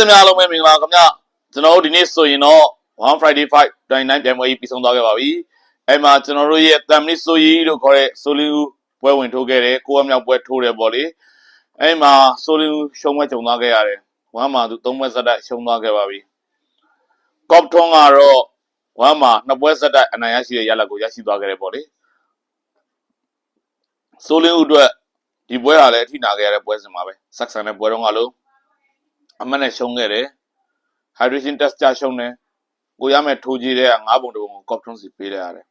တင်များလုံးပဲမင်္ဂလာခင်ဗျကျွန်တော်တို့ဒီနေ့ဆိုရင်တော့1 Friday 5 29ပြိုင်ပွဲကြီးပြီးဆုံးသွားခဲ့ပါပြီအဲ့မှာကျွန်တော်တို့ရဲ့တမ်မနစ်ဆိုရီလို့ခေါ်တဲ့ဆိုလီဦးပွဲဝင်ထိုးခဲ့တယ်ကိုယ်အမြောက်ပွဲထိုးတယ်ပေါ့လေအဲ့မှာဆိုလီဦးရှုံးပွဲကြုံသွားခဲ့ရတယ်ဝမ်းမှာသူ၃ပွဲစက်တိုက်ရှုံးသွားခဲ့ပါပြီကော့ထွန်းကတော့ဝမ်းမှာနှစ်ပွဲစက်တိုက်အနိုင်ရရှိတဲ့ရလဒ်ကိုရရှိသွားခဲ့တယ်ပေါ့လေဆိုလီဦးအတွက်ဒီပွဲဟာလည်းအထိနာခဲ့ရတဲ့ပွဲစဉ်ပါပဲဆက်ဆန်တဲ့ပွဲတော့ကလို့ အမှတ်နဲ့ရှုံးခဲ့တယ် hydration test ကြရှုံးတယ်ကိုရမဲ့ထိုးကြီးတဲ့ငါးပုံတစ်ပုံကို coptron စီပေးလိုက်ရတယ်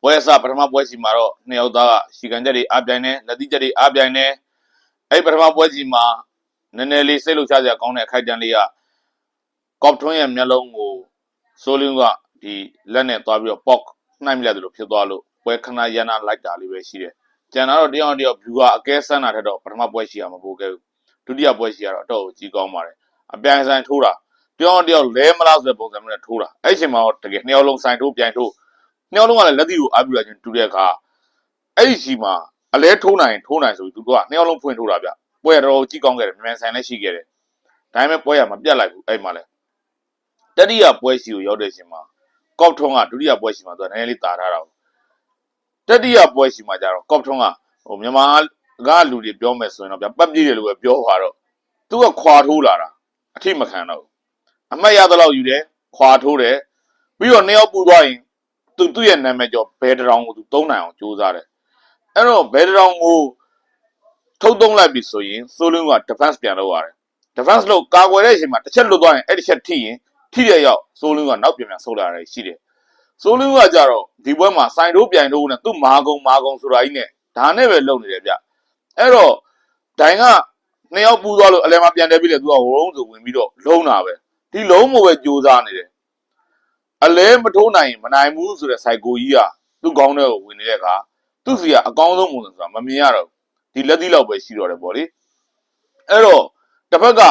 ပွဲအစပထမပွဲစီမှာတော့နှစ်ယောက်သားကရှီကန်ချက်တွေအားပြိုင်တယ်လက်သီးချက်တွေအားပြိုင်တယ်အဲ့ပထမပွဲစီမှာနည်းနည်းလေးစိတ်လှုပ်ရှားစရာကောင်းတဲ့အခိုက်အတန့်လေးက coptron ရဲ့မျက်လုံးကိုဆိုလင်းကဒီလက်နဲ့သွားပြီးတော့ pock နှိုက်မိလိုက်တယ်လို့ဖြစ်သွားလို့ပွဲခဏရန်နာလိုက်တာလေးပဲရှိတယ်ကျန်တာတော့တယောက်တစ်ယောက် view ကအကဲဆန်းတာထက်တော့ပထမပွဲစီကမပိုခဲ့ဘူး ဒုတိယပွဲရှိရတော့အတော့ကိုကြီးကောင်းပါတယ်အပြိုင်ဆိုင်ထိုးတာတယောက်တယောက်လဲမလားဆိုတဲ့ပုံစံမျိုးနဲ့ထိုးတာအဲ့ဒီအချိန်မှာတော့တကယ်နှစ်ယောက်လုံးဆိုင်ထိုးပြိုင်ထိုးနှစ်ယောက်လုံးကလည်းလက်သီးကိုအားပြုရခြင်းတူတဲ့အခါအဲ့ဒီချိန်မှာအလဲထိုးနိုင်ထိုးနိုင်ဆိုပြီးသူတို့ကနှစ်ယောက်လုံးဖွင့်ထိုးတာဗျပွဲရတော့ကြီးကောင်းခဲ့တယ်မြန်ဆိုင်လည်းရှိခဲ့တယ်ဒါပေမဲ့ပွဲရမပြတ်လိုက်ဘူးအဲ့မှာလဲတတိယပွဲရှိကိုရောက်တဲ့အချိန်မှာကော့ထုံးကဒုတိယပွဲရှိမှာသူကနည်းနည်းလေးတာထားတာတတိယပွဲရှိမှာကျတော့ကော့ထုံးကဟိုမြန်မာ ကလူတွေပြောမယ်ဆိုရင်တော့ဗျပတ်ပြည့်တယ်လို့ပဲပြောသွားတော့သူကခွာထိုးလာတာအထိမခံတော့ဘူးအမှတ်ရသလောက်ယူတယ်ခွာထိုးတယ်ပြီးတော့နှစ်ယောက်ပူသွားရင်သူသူ့ရဲ့နာမည်ကျော်ဘဲတရောင်ကိုသူသုံးနိုင်အောင်ကြိုးစားတယ်အဲ့တော့ဘဲတရောင်ကိုထုတ်သုံးလိုက်ပြီဆိုရင်ဆိုလင်းက defense ပြန်လုပ်ရတယ် defense လို့ကာကွယ်တဲ့အချိန်မှာတစ်ချက်လွတ်သွားရင်အဲ့ဒီချက်ထိရင်ထိတဲ့ရောက်ဆိုလင်းကနောက်ပြန်ပြန်ဆုတ်လာရတယ်ရှိတယ်ဆိုလင်းကကြတော့ဒီဘွဲမှာစိုင်တိုးပြိုင်တိုးနဲ့သူ့မာကုံမာကုံဆိုတာကြီးနဲ့ဒါနဲ့ပဲလုပ်နေတယ်ဗျ အဲ့တော့ဒိုင်ကနှစ်ယောက်ပူသွားလို့အလဲမှာပြန်တယ်ပြီးလေသူကဝုန်းဆိုဝင်ပြီးတော့လုံးတာပဲဒီလုံးမို့ပဲကြိုးစားနေတယ်အလဲမထိုးနိုင်ရင်မနိုင်ဘူးဆိုတဲ့စိုက်ကိုကြီးကသူ့ကောင်းတဲ့ကိုဝင်နေတဲ့အခါသူ့စီကအကောင်းဆုံးပုံစံဆိုတာမမြင်ရတော့ဘူးဒီလက်သီးလောက်ပဲရှိတော့တယ်ပေါ့လေအဲ့တော့တစ်ဖက်က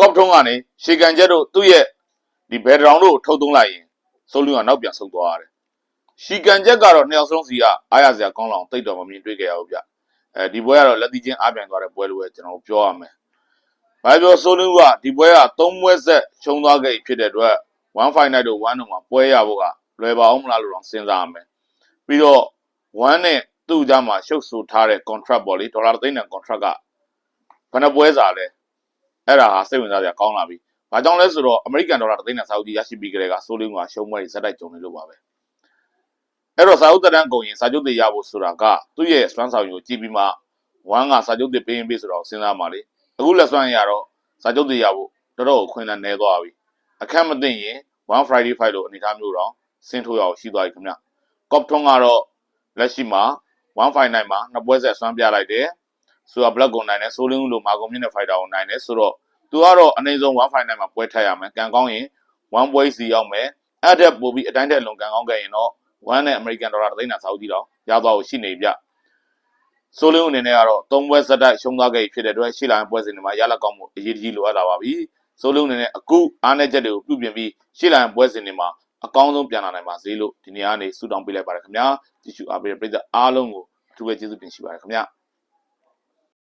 ကော့ထုံးကနေရှေကန်ချက်တို့သူ့ရဲ့ဒီဘယ်ဒရောင်တို့ကိုထုတ်သုံးလိုက်ရင်ဆိုလူကနောက်ပြန်ဆုတ်သွားရတယ်ရှီကန်ချက်ကတော့နှစ်ယောက်ဆုံးစီကအားရစရာကောင်းလောင်တိတ်တော်မမြင်တွေ့ကြရဘူးဗျ အဲဒီပွဲကတော့လက်သီးချင်းအားပြန်သွားတဲ့ပွဲလို့ပဲကျွန်တော်ပြောရမယ်။ဘာပြောဆိုလို့ကဒီပွဲက3ပွဲဆက်ရှုံးသွားခဲ့ပြီဖြစ်တဲ့အတွက်1 fight night တို့1တို့မှာပွဲရဖို့ကလွယ်ပါအောင်မလားလို့တော့စဉ်းစားရမယ်။ပြီးတော့1နဲ့သူ့ကြားမှာရှုပ်ဆိုထားတဲ့ contract ပေါ့လေဒေါ်လာသိန်းနဲ့ contract ကဘယ်နှပွဲစာလဲအဲ့ဒါဟာစိတ်ဝင်စားစရာကောင်းလာပြီ။ဘာကြောင့်လဲဆိုတော့ American ဒေါ်လာသိန်းနဲ့စာအုပ်ကြီးရရှိပြီးကြတဲ့ကဆိုလို့ကရှုံးပွဲတွေဇက်တိုက်ကြုံနေလို့ပါပဲ။ အဲ့တော့စာအုပ်တက်တန်းကုန်ရင်စာချုပ်တွေရဖို့ဆိုတာကသူ့ရဲ့စွမ်းဆောင်ရည်ကိုကြည့်ပြီးမှဝမ်းကစာချုပ်တွေပေးရင်ပေးဆိုတော့စဉ်းစားပါလေအခုလက်စွမ်းရတော့စာချုပ်တွေရဖို့တော်တော်ခွင့်လန်းနေသွားပြီအခက်မသိရင်1 Friday fight လို့အနေထားမျိုးတော့ဆင်းထိုးရအောင်ရှိသွားပြီခင်ဗျကော့ထွန်းကတော့လက်ရှိမှာ1 fight 9မှာနှစ်ပွဲဆက်ဆွမ်းပြလိုက်တယ်ဆိုတော့ black ကိုနိုင်တယ်ဆိုလင်းလို့မာကုံမြင့်တဲ့ fighter ကိုနိုင်တယ်ဆိုတော့သူကတော့အနည်းဆုံး1 fight 9မှာပွဲထက်ရမယ်ကံကောင်းရင်1ပွဲစီရောက်မယ်အဲ့တဲ့ပို့ပြီးအတိုင်းတဲ့လုံကံကောင်းခဲ့ရင်တော့ 1နဲ့ American dollar သိန်းတာစာအုပ်ကြီးတော့ရသွားကိုရှိနေပြဆိုလင်းအနေနဲ့ကတော့၃ပွဲစက်တိုက်ရှုံးသွားခဲ့ဖြစ်တဲ့အတွက်ရှေ့လာပွဲစဉ်တွေမှာရလက်ကောင်းမှုအရေးကြီးလိုအပ်လာပါပြီဆိုလင်းအနေနဲ့အခုအားနည်းချက်တွေကိုပြုပြင်ပြီးရှေ့လာပွဲစဉ်တွေမှာအကောင်းဆုံးပြန်လာနိုင်ပါစေလို့ဒီနေ့ကနေဆုတောင်းပေးလိုက်ပါတယ်ခင်ဗျာကြည့်ရှုအားပေးတဲ့ပရိသတ်အားလုံးကိုအထူးပဲကျေးဇူးတင်ရှိပါတယ်ခင်ဗျာ